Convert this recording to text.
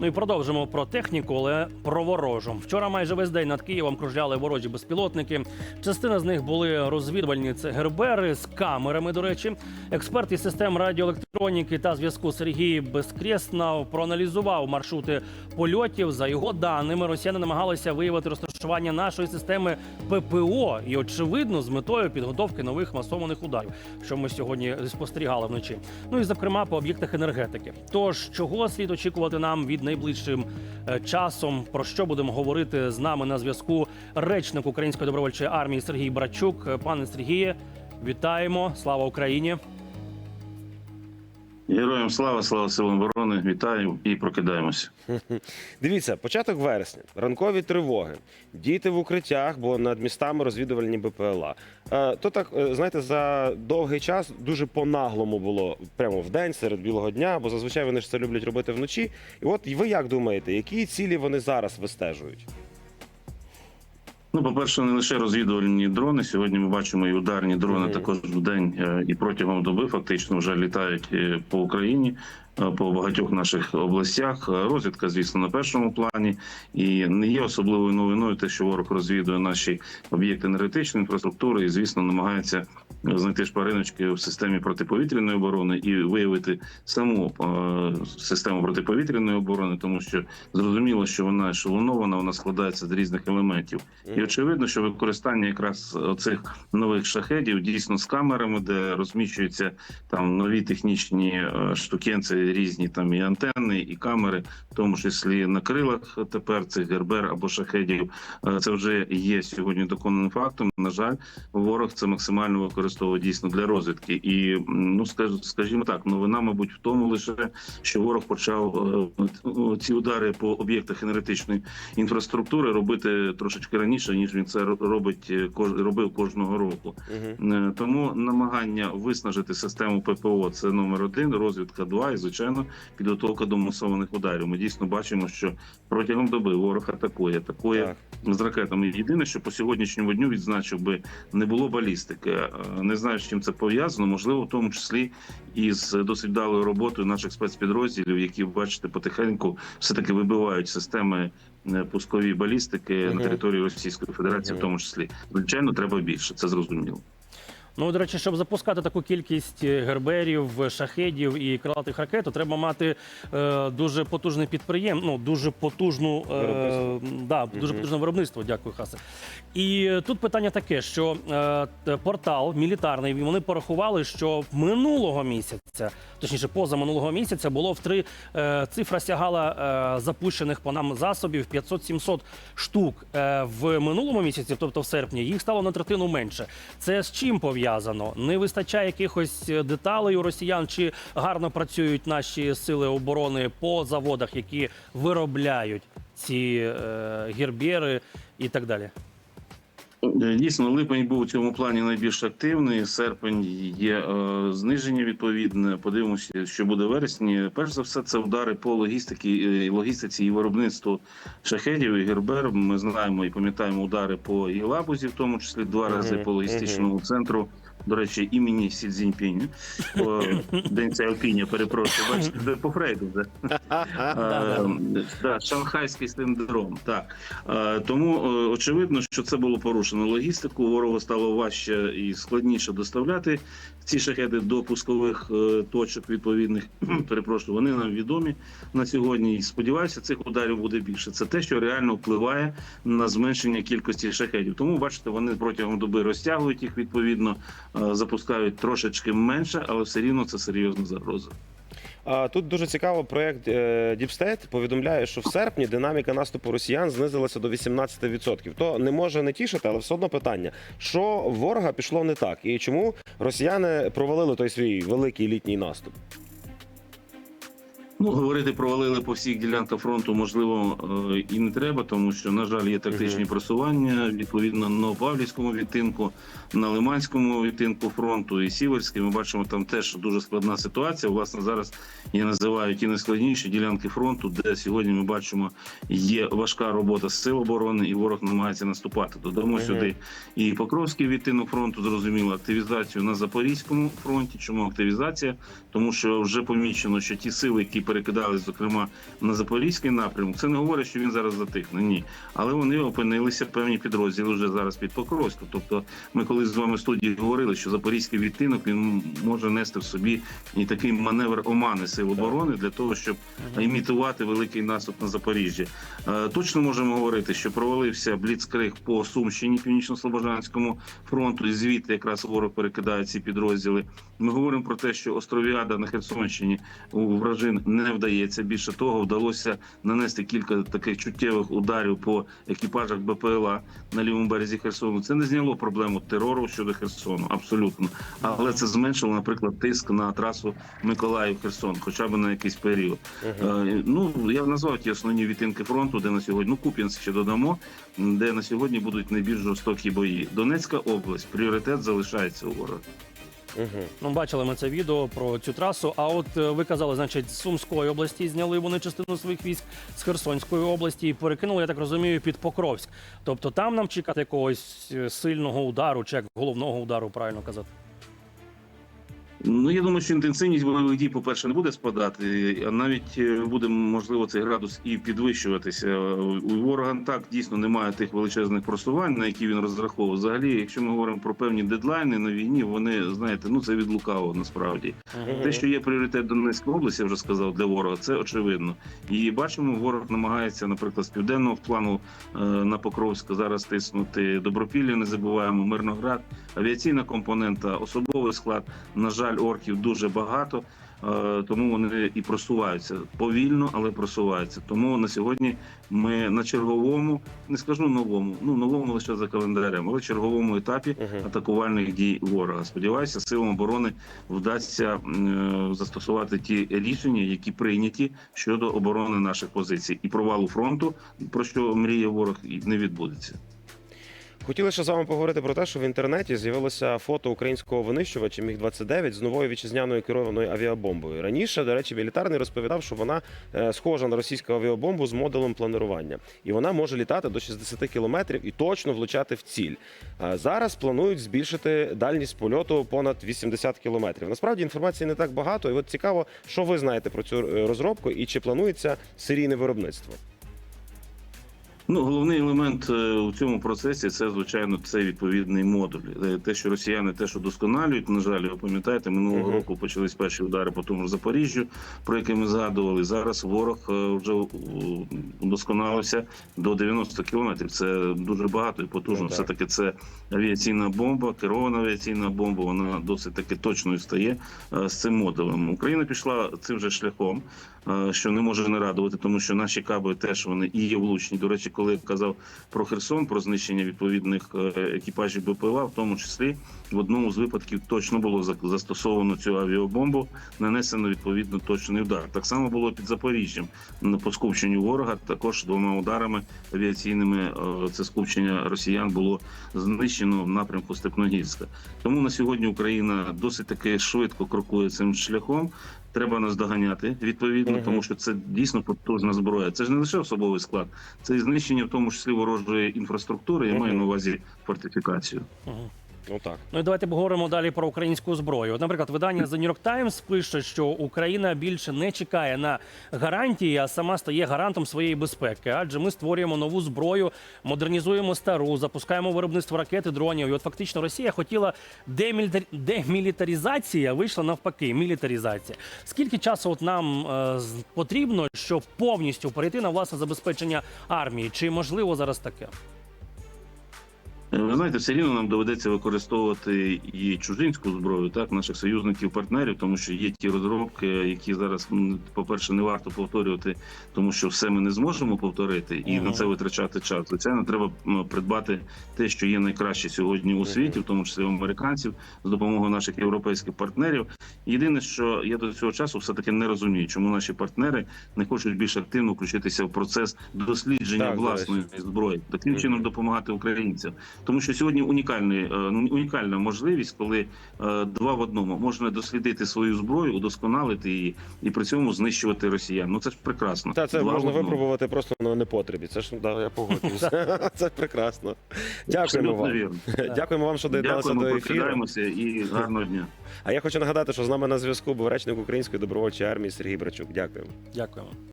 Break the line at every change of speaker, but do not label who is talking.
Ну і продовжимо про техніку, але про ворожу. Вчора майже весь день над Києвом кружляли ворожі безпілотники. Частина з них були розвідувальні це гербери з камерами. До речі, експерт із систем радіоелектроніки та зв'язку Сергій Безкреснов проаналізував маршрути польотів. За його даними, росіяни намагалися виявити розташування нашої системи ППО і, очевидно, з метою підготовки нових масованих ударів, що ми сьогодні спостерігали вночі. Ну і зокрема по об'єктах енергетики. Тож чого слід очікувати нам від найближчим е, часом? Про що будемо говорити з нами на зв'язку? Речник Української добровольчої армії Сергій Брачук. Е, Пане Сергіє, вітаємо! Слава Україні!
Героям слава, слава силам оборони. Вітаю і прокидаємося.
Дивіться, початок вересня, ранкові тривоги, діти в укриттях, бо над містами розвідувальні БПЛА. Е, то так, е, знаєте, за довгий час дуже по-наглому було прямо в день, серед білого дня, бо зазвичай вони ж це люблять робити вночі. І от ви як думаєте, які цілі вони зараз вистежують?
Ну, по-перше, не лише розвідувальні дрони. Сьогодні ми бачимо і ударні дрони
Мгм.
також в день е, і протягом доби фактично вже літають е, по Україні. е, По багатьох наших областях розвідка, звісно, на першому плані, і не є особливою новиною те, що ворог розвідує наші об'єкти енергетичної інфраструктури, і звісно намагається знайти шпариночки в системі протиповітряної оборони і виявити саму систему протиповітряної оборони, тому що зрозуміло, що вона ешелонована, вона складається з різних елементів. І очевидно, що використання якраз цих нових шахедів дійсно з камерами, де розміщуються там нові технічні е, штукенці, різні там і антенни, і камери, в тому числі на крилах тепер цих гербер або шахедів. Е, Це вже є сьогодні доконаним фактом. На жаль, ворог це максимально використовує дійсно для розвідки. І ну скажу, скажімо так, новина, мабуть, в тому лише, що ворог почав е, ці удари по об'єктах енергетичної інфраструктури робити трошечки раніше, ніж він це робить е, робив кожного року.
Угу.
Е, Тому намагання виснажити систему ППО це номер один, розвідка два і звичайно підготовка до масованих ударів. Ми дійсно бачимо, що протягом доби ворог атакує, атакує
Так.
з ракетами. Єдине, що по сьогоднішньому дню відзначив би не було балістики. Е, Не знаю, з чим це пов'язано. Можливо, в тому числі і з досить вдалою роботою наших спецпідрозділів, які бачите потихеньку все таки вибивають системи е, пускові балістики
Мгм.
на території Російської Федерації,
Мгм.
в тому числі. Звичайно, треба більше. Це зрозуміло.
Ну, до речі, щоб запускати таку кількість е, герберів, шахедів і крилатих ракет, то треба мати е, дуже потужне підприєм, ну дуже потужну е, да, дуже потужне виробництво. Дякую, Хасе. І тут питання таке, що е, портал мілітарний вони порахували, що минулого місяця, точніше, поза минулого місяця, було в три е, цифра сягала е, запущених по нам засобів 500-700 штук. Е, в минулому місяці, тобто в серпні, їх стало на третину менше. Це з чим пов'язано? Не вистачає якихось деталей у росіян, чи гарно працюють наші сили оборони по заводах, які виробляють ці гербєри і так далі.
Е, Дійсно, липень був у цьому плані найбільш активний. Серпень є е, зниження відповідне. Подивимося, що буде в вересні. Перш за все, це удари по логістиці, е, логістиці і виробництву шахедів і гербер. Ми знаємо і пам'ятаємо удари по Єлабузі, в тому числі два рази по логістичному центру. До речі, імені Сі Цзіньпіня. О, День Сяопіня, перепрошую. Бачите, по Фрейду вже. Е, да, Шанхайський синдром. Так Е, тому е, очевидно, що це було порушено логістику. Ворогу стало важче і складніше доставляти ці шахеди до пускових е, точок відповідних. Перепрошую, вони нам відомі на сьогодні. І сподіваюся, цих ударів буде більше. Це те, що реально впливає на зменшення кількості шахедів. Тому бачите, вони протягом доби розтягують їх відповідно, запускають трошечки менше, але все рівно це серйозна загроза.
Тут дуже цікаво, проект Діпстейт повідомляє, що в серпні динаміка наступу росіян знизилася до 18%. То не може не тішити, але все одно питання: що ворога пішло не так, і чому росіяни провалили той свій великий літній наступ?
Ну, говорити провалили по всіх ділянках фронту, можливо, е, і не треба, тому що, на жаль, є тактичні просування відповідно на Павлівському відтинку, на Лиманському відтинку фронту і Сіверський. Ми бачимо там теж дуже складна ситуація. Власне, зараз я називаю ті найскладніші ділянки фронту, де сьогодні ми бачимо є важка робота з сил оборони, і ворог намагається наступати. Додамо
Мгм.
сюди і Покровський відтинок фронту, зрозуміло, активізацію на Запорізькому фронті. Чому активізація? Тому що вже помічено, що ті сили, які перекидались, зокрема на запорізький напрямок. Це не говорить, що він зараз затихне. Ні, але вони опинилися певні підрозділи вже зараз під Покровськом. Тобто, ми колись з вами в студії говорили, що запорізький відтинок він може нести в собі і такий маневр омани сил оборони для того, щоб імітувати великий наступ на Запоріжжя. Е, Точно можемо говорити, що провалився бліцкриг по Сумщині, північно-слобожанському фронту, і звідти якраз ворог перекидає ці підрозділи. Ми говоримо про те, що Островіада на Херсонщині у вражин не вдається. Більше того, вдалося нанести кілька таких чуттєвих ударів по екіпажах БПЛА на лівому березі Херсону. Це не зняло проблему терору щодо Херсону, абсолютно. Але це зменшило, наприклад, тиск на трасу Миколаїв-Херсон, хоча б на якийсь період. Е, Ну я назвав ті основні відтинки фронту, де на сьогодні ну Куп'янськ ще додамо, де на сьогодні будуть найбільш жорстокі бої. Донецька область пріоритет залишається у ворога.
Угу.
Ну, бачили ми це відео про цю трасу. А от е, ви казали, значить, з Сумської області зняли вони частину своїх військ з Херсонської області і перекинули, я так розумію, під Покровськ. Тобто там нам чекати якогось е, сильного удару, чи як головного удару, правильно казати.
Ну я думаю, що інтенсивність бойових дій, по-перше, не буде спадати, а навіть е, буде можливо цей градус і підвищуватися. У ворога так дійсно немає тих величезних просувань, на які він розраховував. Взагалі, якщо ми говоримо про певні дедлайни на війні, вони знаєте, ну це від лукавого насправді. Те, що є пріоритет Донецької області, я вже сказав для ворога, це очевидно. І бачимо, ворог намагається, наприклад, з південного плану е, на Покровськ зараз тиснути Добропілля. Не забуваємо Мирноград, авіаційна компонента, особовий склад. На жаль, орків дуже багато. е, Тому вони і просуваються повільно, але просуваються. Тому на сьогодні ми на черговому, не скажу новому, ну новому лише за календарем, але черговому етапі атакувальних дій ворога. Сподіваюся, силам оборони вдасться е, застосувати ті рішення, які прийняті щодо оборони наших позицій, і провалу фронту, про що мріє ворог, не відбудеться.
Хотіли ще з вами поговорити про те, що в інтернеті з'явилося фото українського винищувача Міг 29 з новою вітчизняною керованою авіабомбою. Раніше, до речі, мілітарний розповідав, що вона е, схожа на російську авіабомбу з модулем планування, і вона може літати до 60 кілометрів і точно влучати в ціль. Зараз планують збільшити дальність польоту понад 80 кілометрів. Насправді інформації не так багато, і от цікаво, що ви знаєте про цю е, розробку і чи планується серійне виробництво.
Ну, головний елемент е, у цьому процесі це звичайно це відповідний модуль. Е, Те, що росіяни теж удосконалюють, на жаль, ви пам'ятаєте, минулого року почались перші удари по тому ж Запоріжжю, про яке ми згадували. Зараз ворог е, вже удосконалився до 90 кілометрів. Це дуже багато і потужно.
Ну.
Все таки це авіаційна бомба, керована авіаційна бомба. Вона досить таки точною стає з цим модулем. Україна пішла цим же шляхом, що не може не радувати, тому що наші каби теж вони і є влучні. До речі, коли я казав про Херсон, про знищення відповідних е, екіпажів БПЛА, в тому числі в одному з випадків точно було застосовано цю авіабомбу, нанесено відповідно точний удар. Так само було під Запоріжжям по скупченню ворога. Також двома ударами авіаційними е, це скупчення росіян було знищено в напрямку Степногірська. Тому на сьогодні Україна досить таки швидко крокує цим шляхом. Треба наздоганяти відповідно,
Мгм.
тому що це дійсно потужна зброя. Це ж не лише особовий склад, це і знищення, в тому числі ворожої інфраструктури. Я маю на увазі фортифікацію.
Мгм.
Ну так.
Ну і давайте поговоримо далі про українську зброю. От, наприклад, видання The New York Times пише, що Україна більше не чекає на гарантії, а сама стає гарантом своєї безпеки. Адже ми створюємо нову зброю, модернізуємо стару, запускаємо виробництво ракет і дронів. І от фактично Росія хотіла демілітар... демілітаризація, вийшла навпаки, мілітаризація. Скільки часу от нам е, потрібно, щоб повністю перейти на власне забезпечення армії? Чи можливо зараз таке?
Е, Ви знаєте, все рівно нам доведеться використовувати і чужинську зброю, так наших союзників, партнерів, тому що є ті розробки, які зараз, по-перше, не варто повторювати, тому що все ми не зможемо повторити і
Мгм.
на це витрачати час. Звичайно, треба придбати те, що є найкраще сьогодні у світі, в тому числі американців, з допомогою наших європейських партнерів. Єдине, що я до цього часу все таки не розумію, чому наші партнери не хочуть більш активно включитися в процес дослідження
Так,
власної зброї, таким чином допомагати українцям. Тому що сьогодні унікальний, е, ну, унікальна можливість, коли е, два в одному можна дослідити свою зброю, удосконалити її і при цьому знищувати росіян. Ну це ж прекрасно.
Та це
Два
можна випробувати просто на непотребі. Це ж да, я погоджуюся. Це прекрасно. Дякуємо вам. Дякуємо вам, що доєдналися до ефіру.
і гарного дня.
А я хочу нагадати, що з нами на зв'язку був речник української добровольчої армії Сергій Брачук. Дякуємо.
Дякуємо.